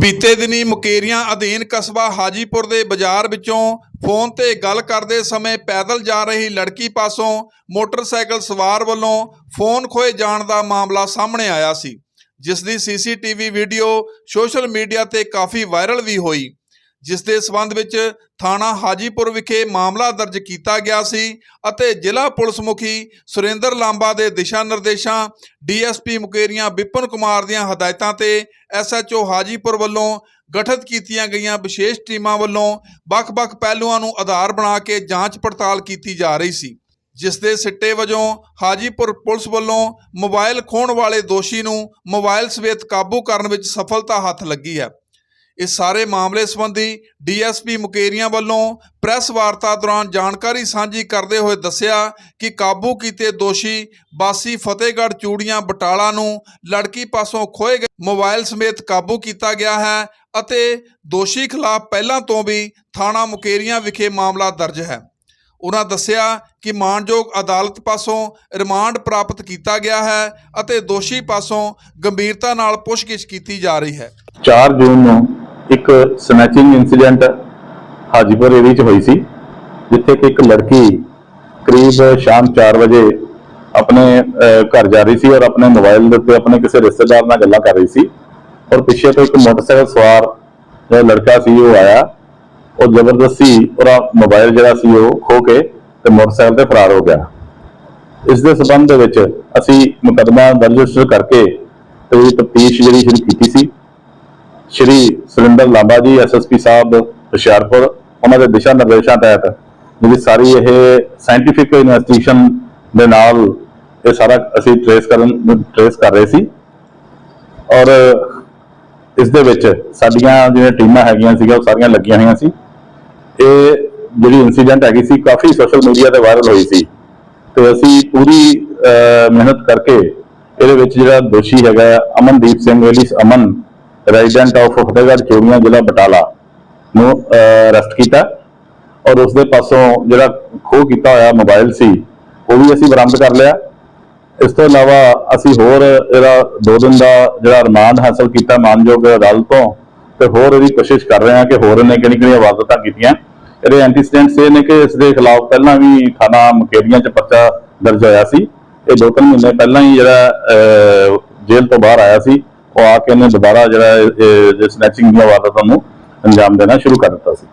ਬੀਤੇ ਦਿਨੀ ਮੁਕੇਰੀਆਂ ਅਧੀਨ ਕਸਬਾ ਹਾਜੀਪੁਰ ਦੇ ਬਾਜ਼ਾਰ ਵਿੱਚੋਂ ਫੋਨ ਤੇ ਗੱਲ ਕਰਦੇ ਸਮੇਂ ਪੈਦਲ ਜਾ ਰਹੀ ਲੜਕੀ ਪਾਸੋਂ ਮੋਟਰਸਾਈਕਲ ਸਵਾਰ ਵੱਲੋਂ ਫੋਨ ਖੋਏ ਜਾਣ ਦਾ ਮਾਮਲਾ ਸਾਹਮਣੇ ਆਇਆ ਸੀ, ਜਿਸ ਦੀ ਸੀਸੀਟੀਵੀ ਵੀਡੀਓ ਸੋਸ਼ਲ ਮੀਡੀਆ ਤੇ ਕਾਫੀ ਵਾਇਰਲ ਵੀ ਹੋਈ। ਜਿਸ ਦੇ ਸਬੰਧ ਵਿੱਚ ਥਾਣਾ ਹਾਜੀਪੁਰ ਵਿਖੇ ਮਾਮਲਾ ਦਰਜ ਕੀਤਾ ਗਿਆ ਸੀ ਅਤੇ ਜ਼ਿਲ੍ਹਾ ਪੁਲਿਸ ਮੁਖੀ ਸੁਰਿੰਦਰ ਲਾਂਬਾ ਦੇ ਦਿਸ਼ਾ ਨਿਰਦੇਸ਼ਾਂ, ਡੀਐਸਪੀ ਮੁਕੇਰੀਆਂ ਵਿਪਨ ਕੁਮਾਰ ਦੀਆਂ ਹਦਾਇਤਾਂ ਤੇ ਐਸਐਚਓ ਹਾਜੀਪੁਰ ਵੱਲੋਂ ਗਠਿਤ ਕੀਤੀਆਂ ਗਈਆਂ ਵਿਸ਼ੇਸ਼ ਟੀਮਾਂ ਵੱਲੋਂ ਵੱਖ-ਵੱਖ ਪਹਿਲੂਆਂ ਨੂੰ ਆਧਾਰ ਬਣਾ ਕੇ ਜਾਂਚ ਪੜਤਾਲ ਕੀਤੀ ਜਾ ਰਹੀ ਸੀ, ਜਿਸ ਦੇ ਸਿੱਟੇ ਵਜੋਂ ਹਾਜੀਪੁਰ ਪੁਲਿਸ ਵੱਲੋਂ ਮੋਬਾਈਲ ਖੋਹਣ ਵਾਲੇ ਦੋਸ਼ੀ ਨੂੰ ਮੋਬਾਈਲ ਸਮੇਤ ਕਾਬੂ ਕਰਨ ਵਿੱਚ ਸਫਲਤਾ ਹੱਥ ਲੱਗੀ ਹੈ। ਇਸ ਸਾਰੇ ਮਾਮਲੇ ਸੰਬੰਧੀ ਡੀਐਸਪੀ ਮੁਕੇਰੀਆਂ ਵੱਲੋਂ ਪ੍ਰੈਸ ਵਾਰਤਾ ਦੌਰਾਨ ਜਾਣਕਾਰੀ ਸਾਂਝੀ ਕਰਦੇ ਹੋਏ ਦੱਸਿਆ ਕਿ ਕਾਬੂ ਕੀਤੇ ਦੋਸ਼ੀ ਬਾਸੀ ਫਤਿਹਗੜ੍ਹ ਚੂੜੀਆਂ ਬਟਾਲਾ ਨੂੰ ਲੜਕੀ ਪਾਸੋਂ ਖੋਏ ਗਏ ਮੋਬਾਈਲ ਸਮੇਤ ਕਾਬੂ ਕੀਤਾ ਗਿਆ ਹੈ ਅਤੇ ਦੋਸ਼ੀ ਖਿਲਾਫ ਪਹਿਲਾਂ ਤੋਂ ਵੀ ਥਾਣਾ ਮੁਕੇਰੀਆਂ ਵਿਖੇ ਮਾਮਲਾ ਦਰਜ ਹੈ। ਉਹਨਾਂ ਦੱਸਿਆ ਕਿ ਮਾਨਯੋਗ ਅਦਾਲਤ ਪਾਸੋਂ ਰਿਮਾਂਡ ਪ੍ਰਾਪਤ ਕੀਤਾ ਗਿਆ ਹੈ ਅਤੇ ਦੋਸ਼ੀ ਪਾਸੋਂ ਗੰਭੀਰਤਾ ਨਾਲ ਪੁੱਛਗਿੱਛ ਕੀਤੀ ਜਾ ਰਹੀ ਹੈ। 4 ਜੂਨ ਨੂੰ ਇੱਕ ਸਨੈਚਿੰਗ ਇਨਸੀਡੈਂਟ ਹਾਜੀਪੁਰ ਏਰੀਆ 'ਚ ਹੋਈ ਸੀ, ਜਿੱਥੇ ਕਿ ਇੱਕ ਲੜਕੀ ਕਰੀਬ ਸ਼ਾਮ 4 ਵਜੇ ਆਪਣੇ ਘਰ ਜਾ ਰਹੀ ਸੀ ਔਰ ਆਪਣੇ ਮੋਬਾਈਲ ਦੇ ਉੱਤੇ ਆਪਣੇ ਕਿਸੇ ਰਿਸ਼ਤੇਦਾਰ ਨਾਲ ਗੱਲਾਂ ਕਰ ਰਹੀ ਸੀ ਔਰ ਪਿੱਛੇ ਤੋਂ ਇੱਕ ਮੋਟਰਸਾਈਕਲ ਸਵਾਰ ਜਿਹੜਾ ਲੜਕਾ ਸੀ, ਉਹ ਆਇਆ। ਉਹ ਜ਼ਬਰਦਸਤੀ ਉਹਦਾ ਮੋਬਾਈਲ ਜਿਹੜਾ ਸੀ, ਉਹ ਖੋ ਕੇ ਤੇ ਮੋਟਰਸਾਈਕਲ ਤੇ ਫਰਾਰ ਹੋ ਗਿਆ। ਇਸ ਦੇ ਸਬੰਧ ਦੇ ਵਿੱਚ ਅਸੀਂ ਮੁਕੱਦਮਾ ਦਰਜ ਕਰਕੇ ਤੇ ਤਫਤੀਸ਼ ਜਿਹੜੀ ਸ਼ੁਰੂ ਕੀਤੀ ਸੀ। ਸ਼੍ਰੀ ਸੁਰਿੰਦਰ ਲਾਂਬਾ ਜੀ ਐਸਐਸਪੀ ਸਾਹਿਬ, ਹੁਸ਼ਿਆਰਪੁਰ, ਉਹਨਾਂ ਦੇ ਦਿਸ਼ਾ ਨਿਰਦੇਸ਼ਾਂ ਤਹਿਤ ਜਿਹੜੀ ਸਾਰੀ ਇਹ ਸਾਇੰਟੀਫਿਕ ਇਨਵੈਸਟੀਗੇਸ਼ਨ ਦੇ ਨਾਲ ਇਹ ਸਾਰਾ ਅਸੀਂ ਟ੍ਰੇਸ ਕਰਨ ਟ੍ਰੇਸ ਕਰ ਰਹੇ ਸੀ। ਔਰ ਇਸ ਦੇ ਵਿੱਚ ਸਾਡੀਆਂ ਜਿਹੜੀਆਂ ਟੀਮਾਂ ਹੈਗੀਆਂ ਸੀਗੀਆਂ, ਉਹ ਸਾਰੀਆਂ ਲੱਗੀਆਂ ਹੋਈਆਂ ਸੀ। ਇਹ ਜਿਹੜੀ ਇਨਸੀਡੈਂਟ ਹੈਗੀ ਸੀ, ਕਾਫੀ ਸੋਸ਼ਲ ਮੀਡੀਆ ਤੇ ਵਾਇਰਲ ਹੋਈ ਸੀ। ਤੇ ਅਸੀਂ ਪੂਰੀ ਮਿਹਨਤ ਕਰਕੇ ਇਹਦੇ ਵਿੱਚ ਜਿਹੜਾ ਦੋਸ਼ੀ ਹੈਗਾ Amandeep Singh alias Aman resident of Fatehgarh Churian ਜ਼ਿਲ੍ਹਾ ਬਟਾਲਾ ਨੂੰ ਅਰੈਸਟ ਕੀਤਾ ਔਰ ਉਸ ਦੇ ਪਾਸੋਂ ਜਿਹੜਾ ਖੋਹ ਕੀਤਾ ਹੋਇਆ ਮੋਬਾਈਲ ਸੀ, ਉਹ ਵੀ ਅਸੀਂ ਬਰਾਮਦ ਕਰ ਲਿਆ। ਇਸ ਤੋਂ ਇਲਾਵਾ ਅਸੀਂ ਹੋਰ ਇਹਦਾ ਦੋ ਦਿਨ ਦਾ ਜਿਹੜਾ ਰਿਮਾਂਡ ਹਾਸਲ ਕੀਤਾ ਮਾਨਯੋਗ ਅਦਾਲਤ ਤੋਂ ਤੇ ਹੋਰ ਇਹਦੀ ਕੋਸ਼ਿਸ਼ ਕਰ ਰਹੇ ਹਾਂ ਕਿ ਹੋਰ ਇਹਨੇ ਕਿਹੜੀ ਕਿਹੜੀਆਂ ਵਾਰਦਾਤਾਂ ਕੀਤੀਆਂ। ਇਹਦੇ ਐਂਟੀਸੀਡੈਂਟਸ ਇਹ ਨੇ ਕਿ ਇਸ ਦੇ ਖਿਲਾਫ ਪਹਿਲਾਂ ਵੀ ਥਾਣਾ ਮੁਕੇਰੀਆਂ 'ਚ ਪਰਚਾ ਦਰਜ ਹੋਇਆ ਸੀ। ਇਹ ਦੋ ਤਿੰਨ ਮਹੀਨੇ ਪਹਿਲਾਂ ਹੀ ਜਿਹੜਾ ਜੇਲ੍ਹ ਤੋਂ ਬਾਹਰ ਆਇਆ ਸੀ। ਉਹ ਆ ਕੇ ਇਹਨੇ ਦੁਬਾਰਾ ਜਿਹੜਾ ਸਨੈਚਿੰਗ ਦੀਆਂ ਵਾਰਦਾਤਾਂ ਨੂੰ ਅੰਜਾਮ ਦੇਣਾ ਸ਼ੁਰੂ ਕਰ ਦਿੱਤਾ ਸੀ।